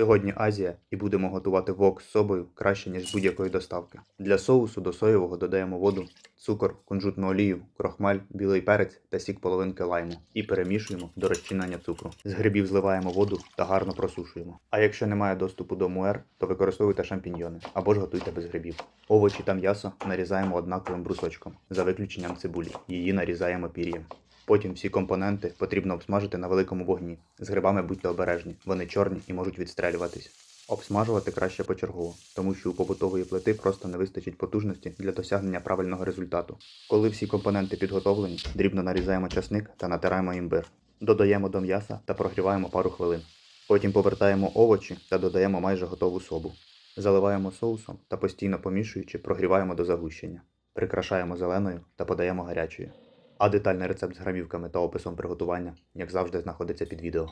Сьогодні Азія і будемо готувати вок з собою краще, ніж будь-якої доставки. Для соусу до соєвого додаємо воду, цукор, кунжутну олію, крохмаль, білий перець та сік половинки лайму і перемішуємо до розчинення цукру. З грибів зливаємо воду та гарно просушуємо. А якщо немає доступу до муер, то використовуйте шампіньйони або ж готуйте без грибів. Овочі та м'ясо нарізаємо однаковим брусочком, за виключенням цибулі. Її нарізаємо пір'ям. Потім всі компоненти потрібно обсмажити на великому вогні. З грибами будьте обережні, вони чорні і можуть відстрелюватись. Обсмажувати краще почергово, тому що у побутової плити просто не вистачить потужності для досягнення правильного результату. Коли всі компоненти підготовлені, дрібно нарізаємо часник та натираємо імбир. Додаємо до м'яса та прогріваємо пару хвилин. Потім повертаємо овочі та додаємо майже готову собу. Заливаємо соусом та постійно помішуючи, прогріваємо до загущення. Прикрашаємо зеленою та подаємо гарячою. А детальний рецепт з грамівками та описом приготування, як завжди, знаходиться під відео.